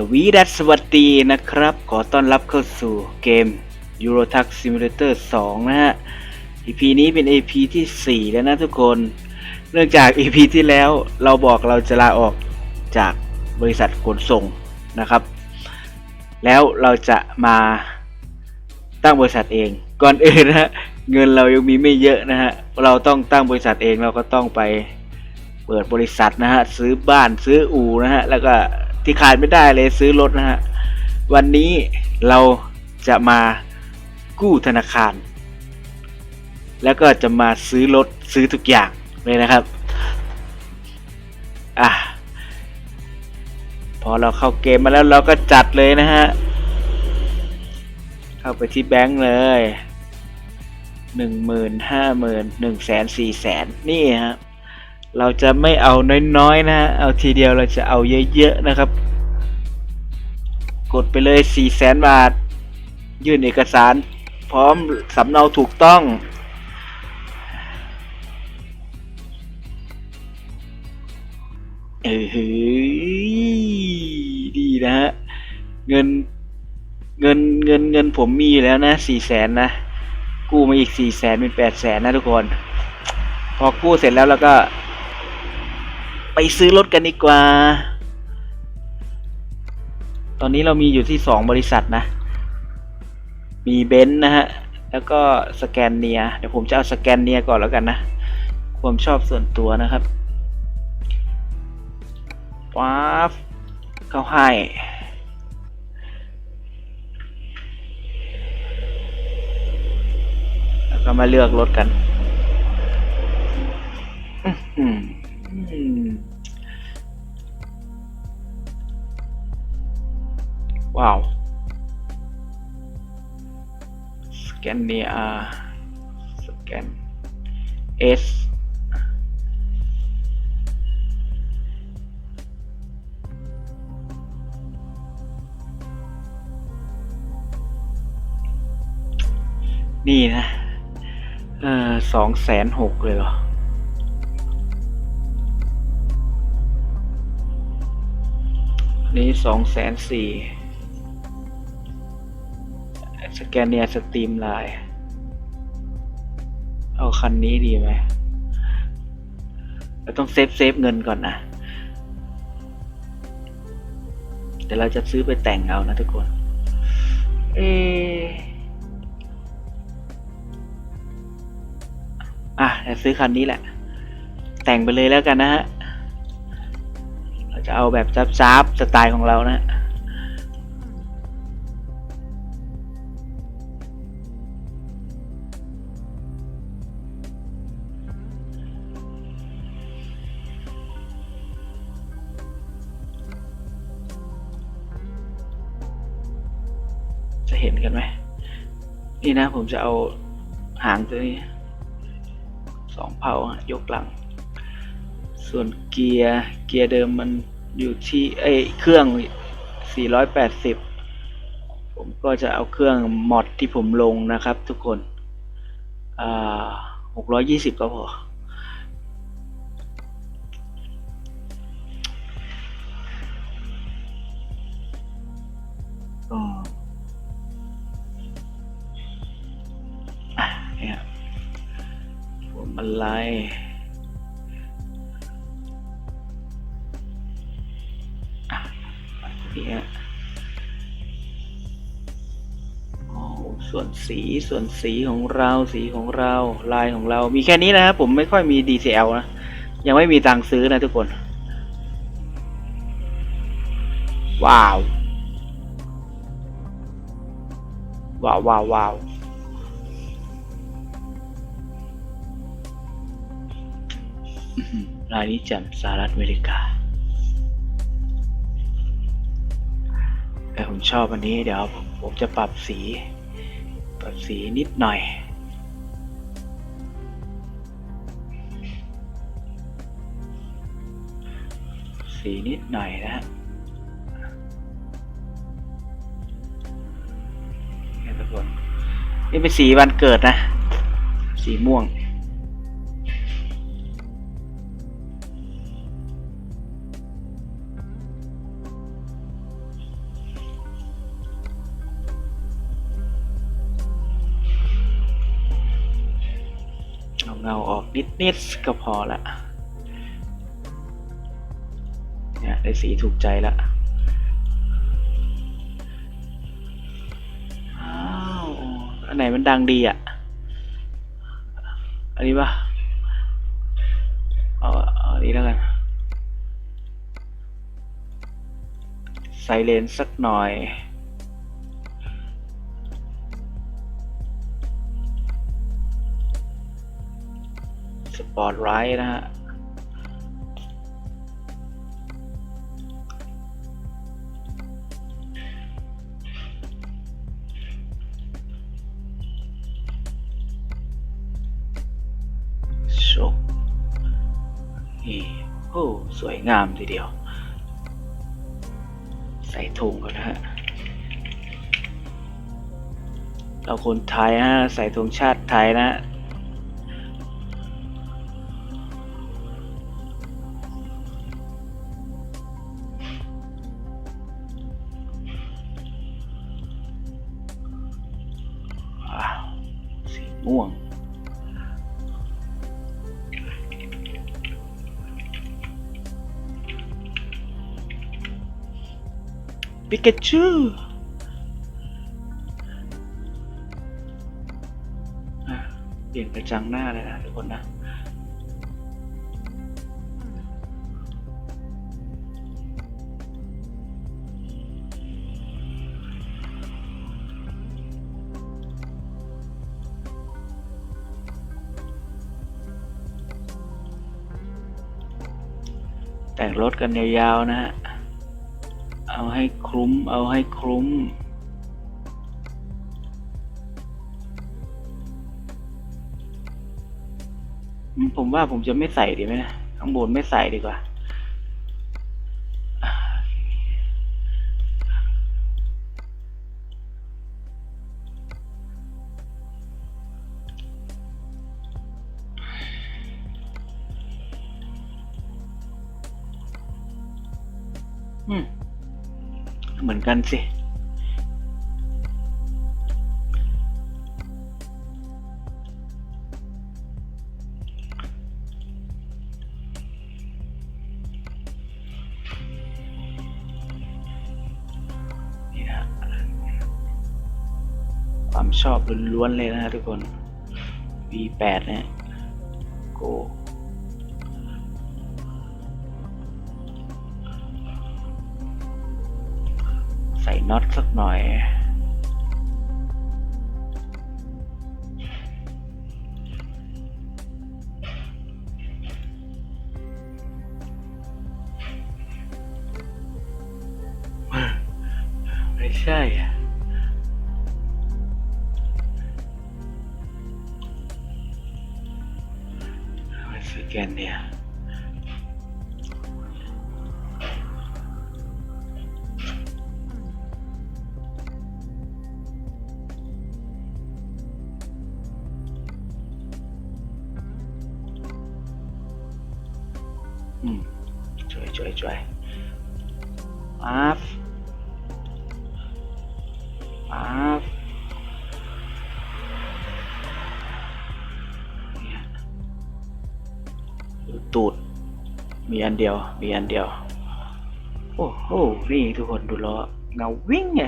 สวีดัสสวัสดีนะครับ ขอต้อนรับเข้าสู่เกม Euro Truck Simulator 2 นะฮะ EP นี้เป็น EP ที่ 4 แล้วนะทุกคน เนื่องจาก EP ที่แล้วเราบอกเราจะลาออกจากบริษัทขนส่งนะครับ แล้วเราจะมาตั้งบริษัทเอง ก่อนอื่นนะฮะ เงินเรายังมีไม่เยอะนะฮะ เราต้องตั้งบริษัทเองเราก็ต้องไปเปิดบริษัทนะฮะ ซื้อบ้านซื้ออู่นะฮะ แล้วก็ ที่ขาดไม่ได้เลยซื้อรถนะฮะ วันนี้เราจะมากู้ธนาคาร แล้วก็จะมาซื้อรถซื้อทุกอย่างเลยนะครับ อะ พอเราเข้าเกมมาแล้วเราก็จัดเลยนะฮะ เข้าไปที่แบงค์เลยหนึ่งหมื่นห้าหมื่นหนึ่งแสนสี่แสนนี่ฮะเราจะไม่เอาน้อยๆนะฮะ เอาทีเดียวเราจะเอาเยอะๆนะครับ กดไปเลยสี่แสนบาท ยื่นเอกสาร พร้อมสำเนาถูกต้อง เออเฮ้ยดีนะฮะ เงินเงินเงินเงินผมมีแล้วนะสี่แสนนะ กู้มาอีกสี่แสนเป็นแปดแสนนะทุกคน พอกู้เสร็จแล้วเราก็ ไปซื้อรถกันดีกว่า ตอนนี้เรามีอยู่ที่สองบริษัทนะ มีเบนซ์นะฮะ แล้วก็สแกนเนีย เดี๋ยวผมจะเอาสแกนเนียก่อนแล้วกันนะ ความชอบส่วนตัวนะครับว้าบเข้าให้แล้วก็มาเลือกรถกัน อื้อ ว้าวสแกนเนียสแกน S นี่นะ เออสองแสนหกเลยเหรอนนี้สองแสนสี่ สแกนเนียสตรีมไลน์เอาคันนี้ดีไหมเราต้องเซฟเซฟเงินก่อนนะเดี๋ยวเราจะซื้อไปแต่งเอานะทุกคน เอออะเดี๋ยวซื้อคันนี้แหละ แต่งไปเลยแล้วกันนะฮะ เราจะเอาแบบซับๆสไตล์ของเรานะจะ ผมจะเอาหางตัวนี้สองเผายกหลัง ส่วนเกียร์เกียร์เดิมมันอยู่ที่เอ้เครื่อง 480 ผมก็จะเอาเครื่องมอดที่ผมลงนะครับทุกคน อ่า 620 ก็พอ เนี่ยส่วนสีส่วนสีของเราสีของเราลายของเรา มีแค่นี้นะครับผมไม่ค่อยมี DCL นะ ยังไม่มีตังซื้อนะทุกคน ว้าว ว้าวว้าวว้าว รายนี้แจ่มสหรัฐอเมริกา แต่ผมชอบอันนี้เดี๋ยวผมจะปรับสี ปรับสีนิดหน่อยสีนิดหน่อยนะฮะทุกคนนี่เป็นสีวันเกิดนะ สีม่วง นิดๆก็พอละเนี่ยได้สีถูกใจละอ้าวอันไหนมันดังดีอะ อันนี้ปะเอาเอาอันนี้แล้วกันไซเลนสักหน่อย ปอร์ตไรท์นะฮะโชคนี่โอ้สวยงามทีเดียว ใส่ถุงก่อนนะฮะ เราคนไทยฮะ ใส่ธงชาติไทยนะ ปิกาจูเปลี่ยนกระจังหน้าเลยนะทุกคนนะแต่งรถกันยาวๆนะฮะ เอาให้คลุ้ม เอาให้คลุ้ม ผมว่าผมจะไม่ใส่ดีไหมนะ ข้างบนไม่ใส่ดีกว่า เหมือนกันสินี่นะความชอบล้วนๆเลยนะทุกคน V8 เนี่ยโใส่น็อตสักหน่อย ช่วยช่วยช่วยมาฟมาฟเนี่ยดูตูดมีอันเดียว มีอันเดียว โอ้โห นี่ทุกคนดูล้อเงาวิ่งไง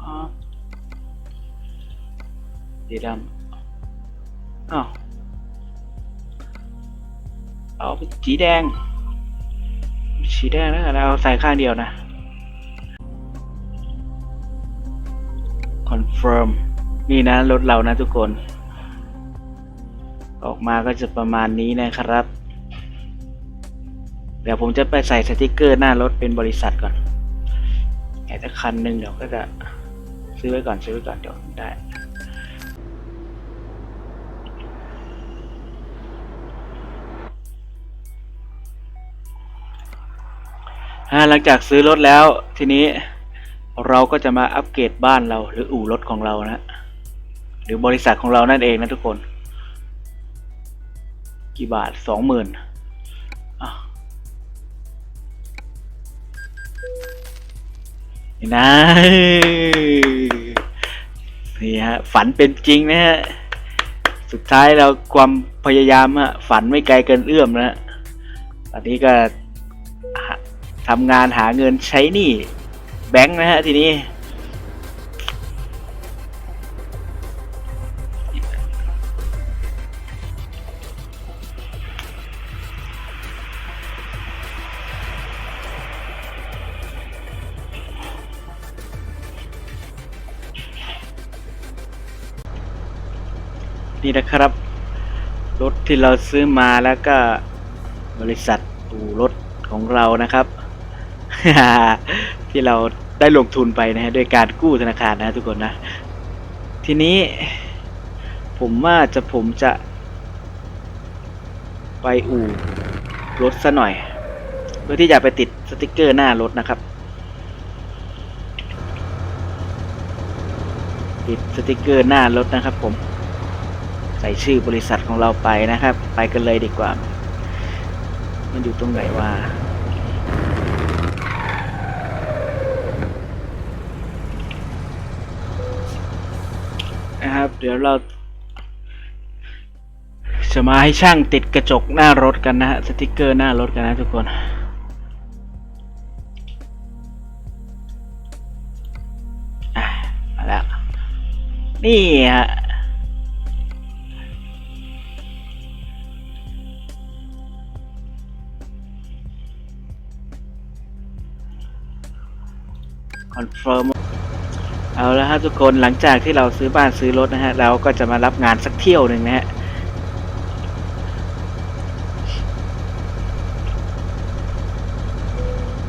อ๋อสีดำ อ้าวเอาสีแดง สีแดงแล้วเราใส่ข้างเดียวนะคอนเฟิร์มนี่นะรถเรานะทุกคน ออกมาก็จะประมาณนี้นะครับ เดี๋ยวผมจะไปใส่สติกเกอร์หน้ารถเป็นบริษัทก่อนแค่คันหนึ่งเดี๋ยวก็จะซื้อไว้ก่อนซื้อไว้ก่อนเดี๋ยวได้ หลังจากซื้อรถแล้วทีนี้เราก็จะมาอัปเกรดบ้านเราหรืออู่รถของเรานะ หรือบริษัทของเรานั่นเองนะทุกคน กี่บาทสองหมื่นนี่นะนี่ฮะฝันเป็นจริงนะฮะสุดท้ายเราความพยายามฮะฝันไม่ไกลเกินเอื้อมนะฮะตอนนี้ก็ ทำงานหาเงินใช้หนี้แบงค์นะฮะทีนี้ นี่นะครับ รถที่เราซื้อมาแล้วก็บริษัทอู่รถของเรานะครับ ที่เราได้ลงทุนไปนะฮะโดยการกู้ธนาคารนะทุกคนนะ ทีนี้ผมว่าจะผมจะ ไปอู่รถซะหน่อย เพื่อที่จะไปติดสติกเกอร์หน้ารถนะครับ ติดสติกเกอร์หน้ารถนะครับ ผม ใส่ชื่อบริษัทของเราไปนะครับ ไปกันเลยดีกว่า มันอยู่ตรงไหนวะนะครับ เดี๋ยวเรา จะมาให้ช่างติดกระจกหน้ารถกันนะฮะสติกเกอร์หน้ารถกันนะทุกคนอะมาแล้ว นี่ฮะคอนเฟิร์ม เอาแล้วฮะทุกคนหลังจากที่เราซื้อบ้านซื้อรถนะฮะเราก็จะมารับงานสักเที่ยวหนึ่งนะฮะ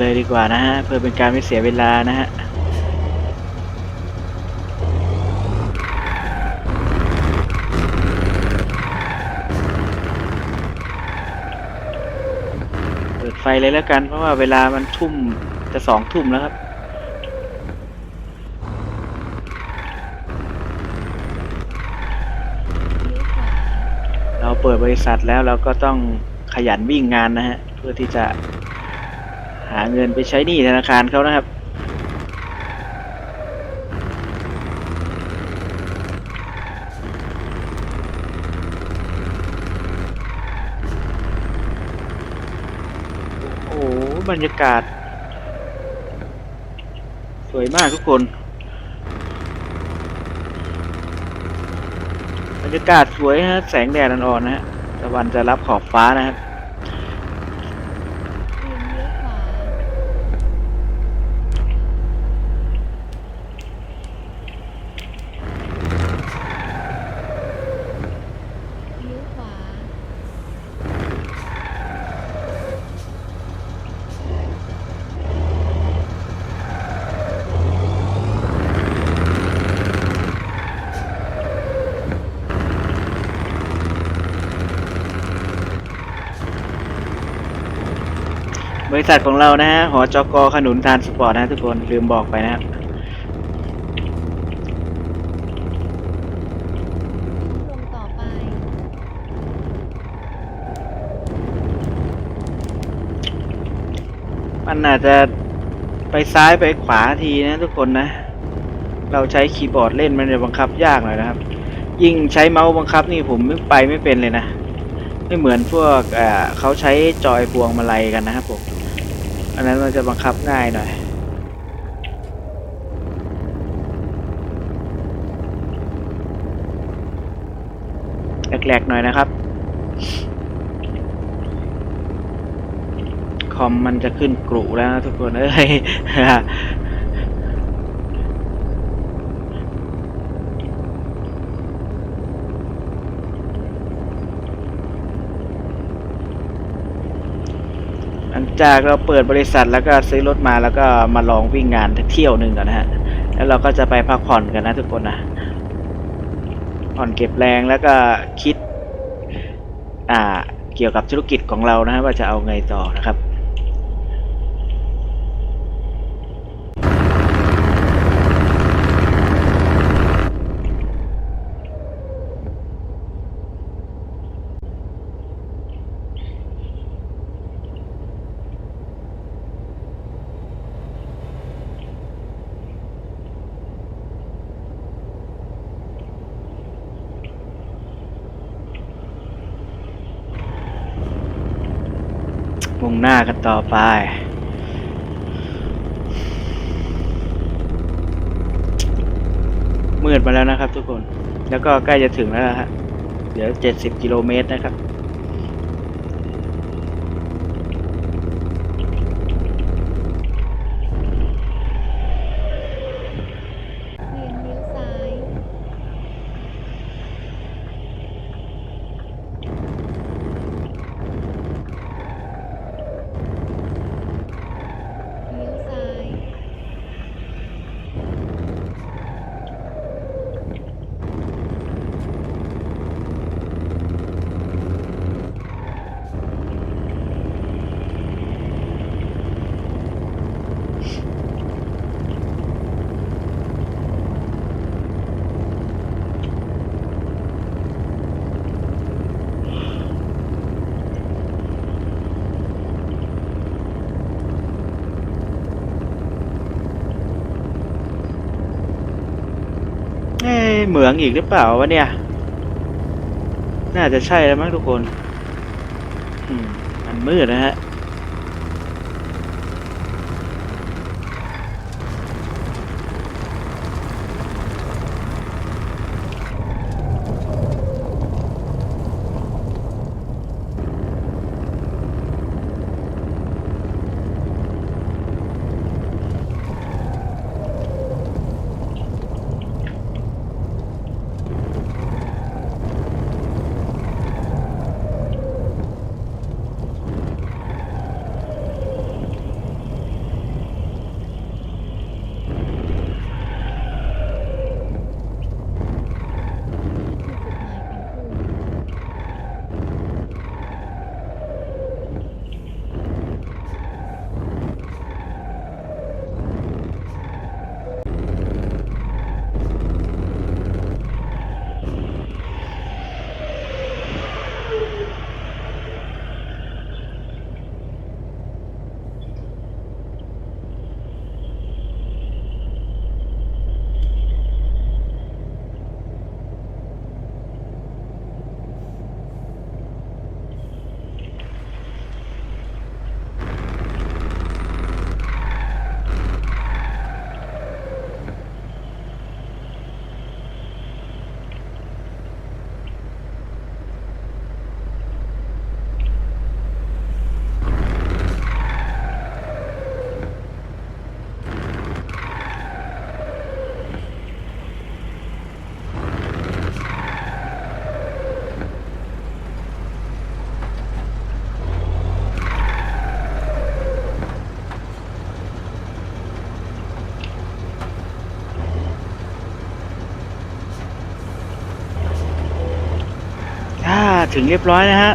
เลยดีกว่านะฮะเพื่อเป็นการไม่เสียเวลานะฮะเปิดไฟเลยแล้วกันเพราะว่าเวลามันทุ่มจะสองทุ่มแล้วครับ เปิดบริษัทแล้วเราก็ต้องขยันวิ่งงานนะฮะ เพื่อที่จะหาเงินไปใช้หนี้ธนาคารเขานะครับ โอ้โหบรรยากาศ สวยมากทุกคน บรรยากาศสวยฮะ แสงแดดอ่อนๆนะฮะตะวันจะรับขอบฟ้านะครับ เลี้ยวขวา เลี้ยวขวา บ ริษัทของเรานะฮะ หอจกขนุนทานสปอร์ตนะทุกคนลืมบอกไปนะครับลงต่อไปมันอาจจะไปซ้ายไปขวาทีนะทุกคนนะ เราใช้คีย์บอร์ดเล่นมันจะบังคับยากหน่อยนะครับ ยิ่งใช้เมาส์บังคับนี่ผมไม่ไปไม่เป็นเลยนะ ไม่เหมือนพวกเขาใช้จอยพวงมาลัยกันนะครับผม อันนั้นมันจะบังคับง่ายหน่อยแหลกๆหน่อยนะครับ คอมมันจะขึ้นกรุแล้วทุกคน เอ้ย หลังจากเราเปิดบริษัทแล้วก็ซื้อรถมาแล้วก็มาลองวิ่งงานเที่ยวหนึ่งก่อนนะฮะ แล้วเราก็จะไปพักผ่อนกันนะทุกคนนะ ผ่อนเก็บแรงแล้วก็คิด อ่า เกี่ยวกับธุรกิจของเรานะฮะว่าจะเอาไงต่อนะครับ มุ่งหน้ากันต่อไป มืดมาแล้วนะครับทุกคน แล้วก็ใกล้จะถึงแล้วนะฮะ เดี๋ยวเจ็ดสิบกิโลเมตรนะครับ เวียนเลี้ยวซ้าย เลี้ยวซ้าย เหมืองอีกหรือเปล่าวะเนี่ย น่าจะใช่แล้วมั้งทุกคน อืม มันมืดนะฮะ ถึงเรียบร้อยนะฮะ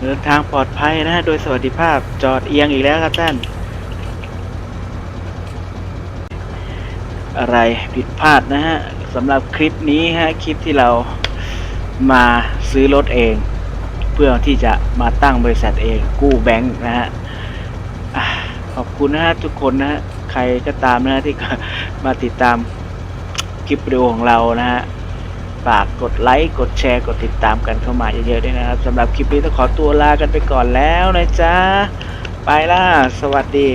เดินทางปลอดภัยนะฮะโดยสวัสดิภาพจอดเอียงอีกแล้วครับท่าน อะไรผิดพลาดนะฮะสำหรับคลิปนี้ฮะคลิปที่เรามาซื้อรถเอง เพื่อที่จะมาตั้งบริษัทเองกู้แบงค์นะฮะอะขอบคุณนะฮะทุกคนนะฮะใครก็ตามนะฮะที่มาติดตามคลิปวิดีโอของเรานะฮะ ฝากกดไลค์ กดแชร์ กดติดตามกันเข้ามาเยอะๆด้วยนะครับสำหรับคลิปนี้ต้องขอตัวลากันไปก่อนแล้วนะจ๊ะ ไปล่ะ สวัสดี